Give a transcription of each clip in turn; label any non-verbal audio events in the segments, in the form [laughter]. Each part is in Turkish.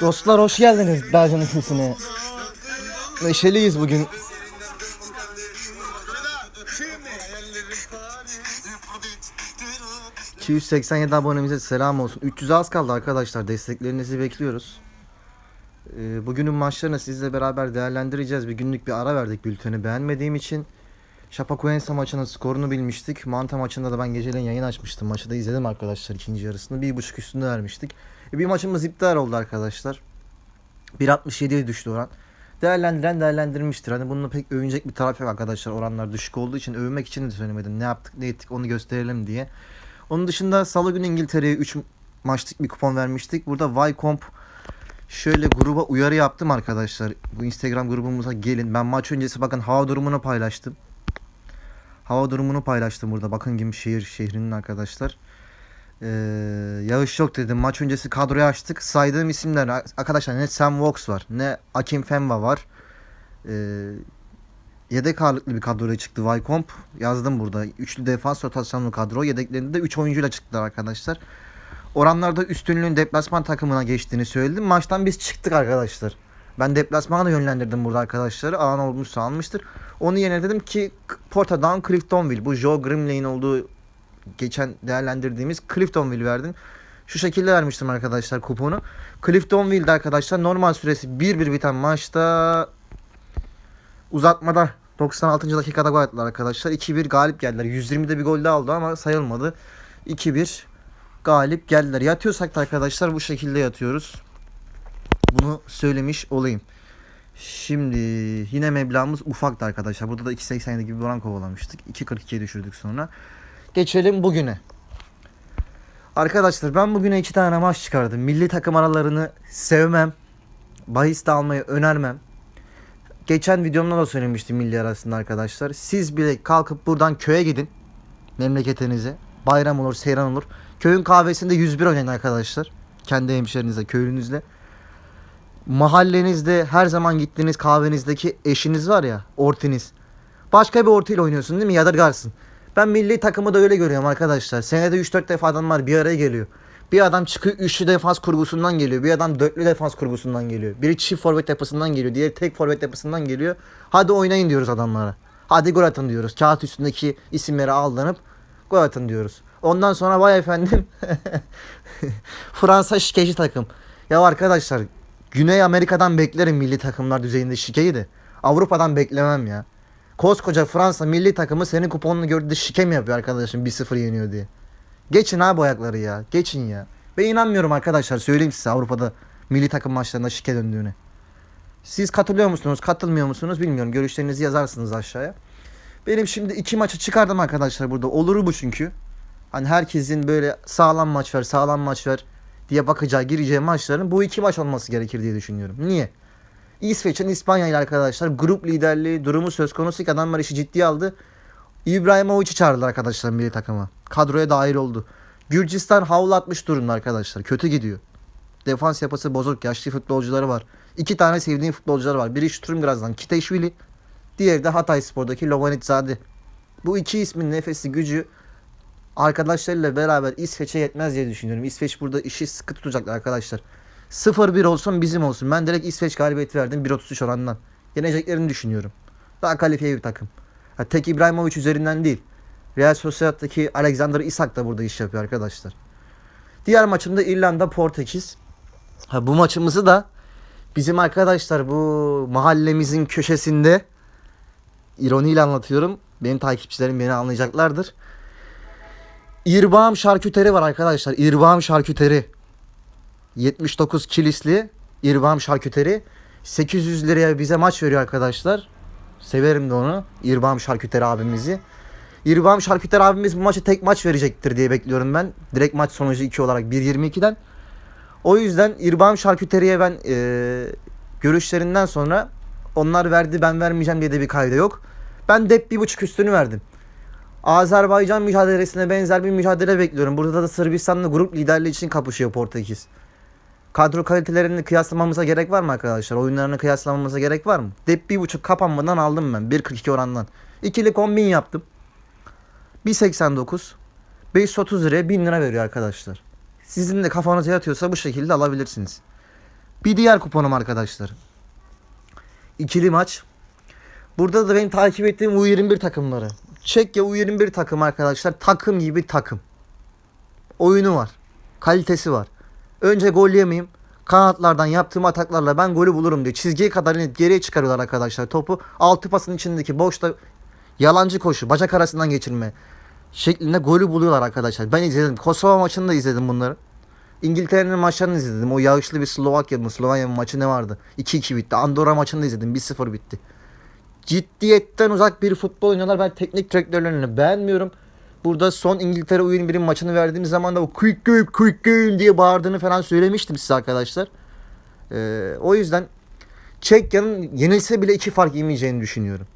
Dostlar hoş geldiniz Dağcı'nın sesine. Neşeliyiz bugün. Hayallerim Paris 287 abonemize selam olsun. 300 az kaldı arkadaşlar. Desteklerinizi bekliyoruz. Ee, bugünün maçlarını sizle beraber değerlendireceğiz. Bir günlük bir ara verdik bülteni beğenmediğim için. Şapakuense maçının skorunu bilmiştik. Manta maçında da ben geceleyin yayın açmıştım. Maçı da izledim arkadaşlar ikinci yarısını. Bir buçuk üstünde vermiştik. E, bir maçımız iptal oldu arkadaşlar. 1.67'ye düştü oran. Değerlendiren değerlendirmiştir. Hani bununla pek övünecek bir taraf yok arkadaşlar. Oranlar düşük olduğu için övünmek için de söylemedim. Ne yaptık ne ettik onu gösterelim diye. Onun dışında salı günü İngiltere'ye 3 maçlık bir kupon vermiştik. Burada Ycomp şöyle gruba uyarı yaptım arkadaşlar. Bu Instagram grubumuza gelin. Ben maç öncesi bakın hava durumunu paylaştım. Hava durumunu paylaştım burada. Bakın gibi şehir şehrinin arkadaşlar. Ee, yağış yok dedim. Maç öncesi kadroyu açtık. Saydığım isimler arkadaşlar ne Sam Vox var ne Akim Femba var. Ee, yedek ağırlıklı bir kadroya çıktı Vycomp. Yazdım burada. Üçlü defans rotasyonlu kadro. Yedeklerinde 3 oyuncuyla çıktılar arkadaşlar. Oranlarda üstünlüğün deplasman takımına geçtiğini söyledim. Maçtan biz çıktık arkadaşlar. Ben deplasmana yönlendirdim burada arkadaşları. Alan olmuşsa almıştır. Onu yerine dedim ki Portadown Cliftonville. Bu Joe Grimley'in olduğu geçen değerlendirdiğimiz Cliftonville verdim. Şu şekilde vermiştim arkadaşlar kuponu. Cliftonville'de arkadaşlar normal süresi 1-1 biten maçta uzatmada 96. dakikada gol attılar arkadaşlar. 2-1 galip geldiler. 120'de bir gol daha aldı ama sayılmadı. 2-1 galip geldiler. Yatıyorsak da arkadaşlar bu şekilde yatıyoruz. Bunu söylemiş olayım. Şimdi yine meblağımız ufaktı arkadaşlar. Burada da 2.87 gibi bir oran kovalamıştık. 2.42'ye düşürdük sonra. Geçelim bugüne. Arkadaşlar ben bugüne iki tane maç çıkardım. Milli takım aralarını sevmem. Bahis de almayı önermem. Geçen videomda da söylemiştim milli arasında arkadaşlar. Siz bile kalkıp buradan köye gidin. Memleketinize. Bayram olur, seyran olur. Köyün kahvesinde 101 oynayın arkadaşlar. Kendi hemşerinizle, köylünüzle. Mahallenizde her zaman gittiğiniz kahvenizdeki eşiniz var ya, ortiniz. Başka bir ortayla oynuyorsun değil mi? Yadırgarsın. Ben milli takımı da öyle görüyorum arkadaşlar. Senede 3-4 defa adamlar bir araya geliyor. Bir adam çıkıyor üçlü defans kurgusundan geliyor. Bir adam dörtlü defans kurgusundan geliyor. Biri çift forvet yapısından geliyor. Diğeri tek forvet yapısından geliyor. Hadi oynayın diyoruz adamlara. Hadi gol atın diyoruz. Kağıt üstündeki isimlere aldanıp gol atın diyoruz. Ondan sonra vay efendim [laughs] Fransa şikeci takım. Ya arkadaşlar Güney Amerika'dan beklerim milli takımlar düzeyinde şikeyi de. Avrupa'dan beklemem ya. Koskoca Fransa milli takımı senin kuponunu gördü şike mi yapıyor arkadaşım 1-0 yeniyor diye. Geçin abi ayakları ya. Geçin ya. Ben inanmıyorum arkadaşlar. Söyleyeyim size Avrupa'da milli takım maçlarında şike döndüğüne. Siz katılıyor musunuz? Katılmıyor musunuz? Bilmiyorum. Görüşlerinizi yazarsınız aşağıya. Benim şimdi iki maçı çıkardım arkadaşlar burada. Oluru bu çünkü. Hani herkesin böyle sağlam maç ver, sağlam maç ver diye bakacağı, gireceği maçların bu iki maç olması gerekir diye düşünüyorum. Niye? İsveç'in İspanya ile arkadaşlar grup liderliği durumu söz konusu ki adamlar işi ciddiye aldı. İbrahimovic'i çağırdılar arkadaşlar milli takıma. Kadroya dahil oldu. Gürcistan havlu atmış durumda arkadaşlar. Kötü gidiyor. Defans yapısı bozuk. Yaşlı futbolcuları var. İki tane sevdiğim futbolcular var. Biri Sturmgraz'dan Kiteşvili. Diğeri de Hatay Spor'daki Lovanitsade. Bu iki ismin nefesi gücü arkadaşlarıyla beraber İsveç'e yetmez diye düşünüyorum. İsveç burada işi sıkı tutacaklar arkadaşlar. 0-1 olsun bizim olsun. Ben direkt İsveç galibiyeti verdim 1.33 oranından. Yeneceklerini düşünüyorum. Daha kalifiye bir takım. Ha, tek İbrahimovic üzerinden değil. Real Sociedad'daki Alexander Isak da burada iş yapıyor arkadaşlar. Diğer maçımda İrlanda Portekiz. Ha, bu maçımızı da bizim arkadaşlar bu mahallemizin köşesinde ironiyle anlatıyorum. Benim takipçilerim beni anlayacaklardır. İrbağım şarküteri var arkadaşlar. İrbağım şarküteri. 79 kilisli İrbağım şarküteri. 800 liraya bize maç veriyor arkadaşlar. Severim de onu. İrbağım şarküteri abimizi. İrbağım şarküteri abimiz bu maçı tek maç verecektir diye bekliyorum ben. Direkt maç sonucu 2 olarak 1.22'den. O yüzden İrbağım şarküteriye ben e, görüşlerinden sonra onlar verdi ben vermeyeceğim diye de bir kayda yok. Ben dep bir buçuk üstünü verdim. Azerbaycan mücadelesine benzer bir mücadele bekliyorum. Burada da Sırbistan'la grup liderliği için kapışıyor Portekiz. Kadro kalitelerini kıyaslamamıza gerek var mı arkadaşlar? Oyunlarını kıyaslamamıza gerek var mı? Dep bir buçuk kapanmadan aldım ben. 1.42 orandan. İkili kombin yaptım. 1.89 530 liraya 1000 lira veriyor arkadaşlar. Sizin de kafanıza yatıyorsa bu şekilde alabilirsiniz. Bir diğer kuponum arkadaşlar. İkili maç. Burada da benim takip ettiğim U21 takımları. Çekya U21 takım arkadaşlar. Takım gibi takım. Oyunu var. Kalitesi var. Önce gol yemeyeyim. Kanatlardan yaptığım ataklarla ben golü bulurum diye. Çizgiye kadar inip geriye çıkarıyorlar arkadaşlar topu. Altı pasın içindeki boşta yalancı koşu, bacak arasından geçirme şeklinde golü buluyorlar arkadaşlar. Ben izledim. Kosova maçını da izledim bunları. İngiltere'nin maçlarını izledim. O yağışlı bir Slovakya mı Slovenya mı maçı ne vardı? 2-2 bitti. Andorra maçını da izledim. 1-0 bitti. Ciddiyetten uzak bir futbol oynuyorlar. Ben teknik direktörlerini beğenmiyorum. Burada son İngiltere oyun birim maçını verdiğim zaman da o quick game quick game diye bağırdığını falan söylemiştim size arkadaşlar. Ee, o yüzden Çekya'nın yenilse bile iki fark yemeyeceğini düşünüyorum.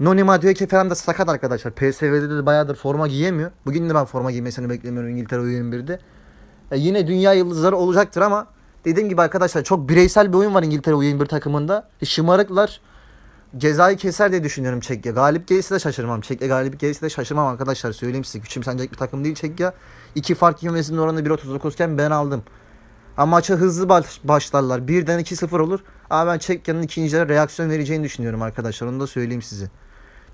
Noni Madueke falan da sakat arkadaşlar. PSV'de de bayağıdır forma giyemiyor. Bugün de ben forma giymesini beklemiyorum İngiltere U21'de. E, yine dünya yıldızları olacaktır ama dediğim gibi arkadaşlar çok bireysel bir oyun var İngiltere U21 takımında. E, şımarıklar cezayı keser diye düşünüyorum Çekya. Galip gelirse de şaşırmam. Çekya galip gelirse de şaşırmam arkadaşlar. Söyleyeyim size. Küçümsenecek bir takım değil Çekya. İki fark yemesinin oranı 1.39 iken ben aldım. Ama maça hızlı baş- başlarlar. 1'den 2-0 olur. Ama ben Çekya'nın ikincilere reaksiyon vereceğini düşünüyorum arkadaşlar. Onu da söyleyeyim size.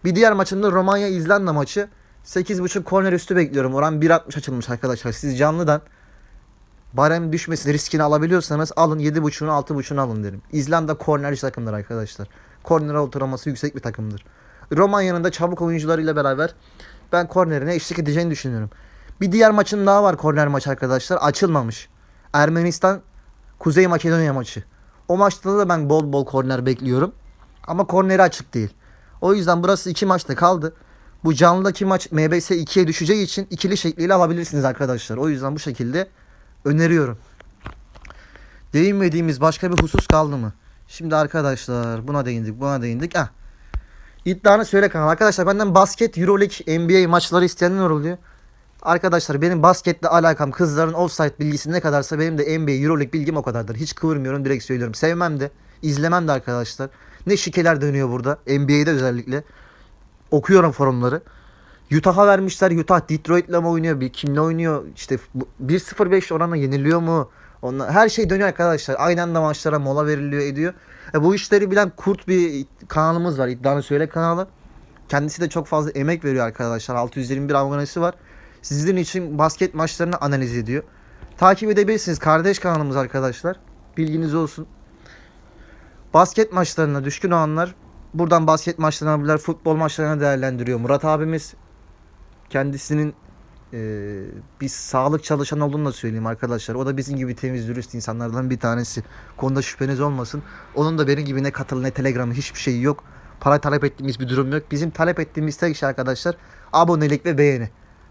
Bir diğer maçımda Romanya İzlanda maçı. 8.5 korner üstü bekliyorum. Oran 1.60 açılmış arkadaşlar. Siz canlıdan barem düşmesi riskini alabiliyorsanız alın 7.5'unu 6.5'unu alın derim. İzlanda kornerci takımdır arkadaşlar. Korner ortalaması yüksek bir takımdır. Romanya'nın da çabuk oyuncularıyla beraber ben kornerine eşlik edeceğini düşünüyorum. Bir diğer maçın daha var korner maç arkadaşlar. Açılmamış. Ermenistan Kuzey Makedonya maçı. O maçta da ben bol bol korner bekliyorum. Ama korneri açık değil. O yüzden burası iki maçta kaldı. Bu canlıdaki maç MBS 2'ye düşeceği için ikili şekliyle alabilirsiniz arkadaşlar. O yüzden bu şekilde öneriyorum. Değinmediğimiz başka bir husus kaldı mı? Şimdi arkadaşlar buna değindik buna değindik. Ah. İddianı söyle kanal. Arkadaşlar benden basket, Euroleague, NBA maçları isteyenler oluyor. Arkadaşlar benim basketle alakam kızların offside bilgisi ne kadarsa benim de NBA, Euroleague bilgim o kadardır. Hiç kıvırmıyorum direkt söylüyorum. Sevmem de, izlemem de arkadaşlar. Ne şikeler dönüyor burada. NBA'de özellikle. Okuyorum forumları. Utah'a vermişler. Utah Detroit'le mi oynuyor? Bir kimle oynuyor? İşte bu- 1-0-5 oranla yeniliyor mu? Onlar, her şey dönüyor arkadaşlar. Aynı anda maçlara mola veriliyor ediyor. E, bu işleri bilen kurt bir kanalımız var. İddianı Söyle kanalı. Kendisi de çok fazla emek veriyor arkadaşlar. 621 abonesi var. Sizin için basket maçlarını analiz ediyor. Takip edebilirsiniz. Kardeş kanalımız arkadaşlar. Bilginiz olsun. Basket maçlarına düşkün olanlar buradan basket maçlarına. Futbol maçlarına değerlendiriyor. Murat abimiz kendisinin e, bir sağlık çalışanı olduğunu da söyleyeyim arkadaşlar. O da bizim gibi temiz dürüst insanlardan bir tanesi. Konuda şüpheniz olmasın. Onun da benim gibi ne katıl ne telegramı hiçbir şey yok. Para talep ettiğimiz bir durum yok. Bizim talep ettiğimiz tek şey arkadaşlar abonelik ve beğeni.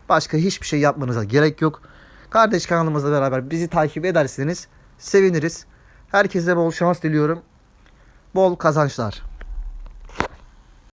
Başka hiçbir şey yapmanıza gerek yok. Kardeş kanalımızla beraber bizi takip ederseniz seviniriz. Herkese bol şans diliyorum. Bol kazançlar.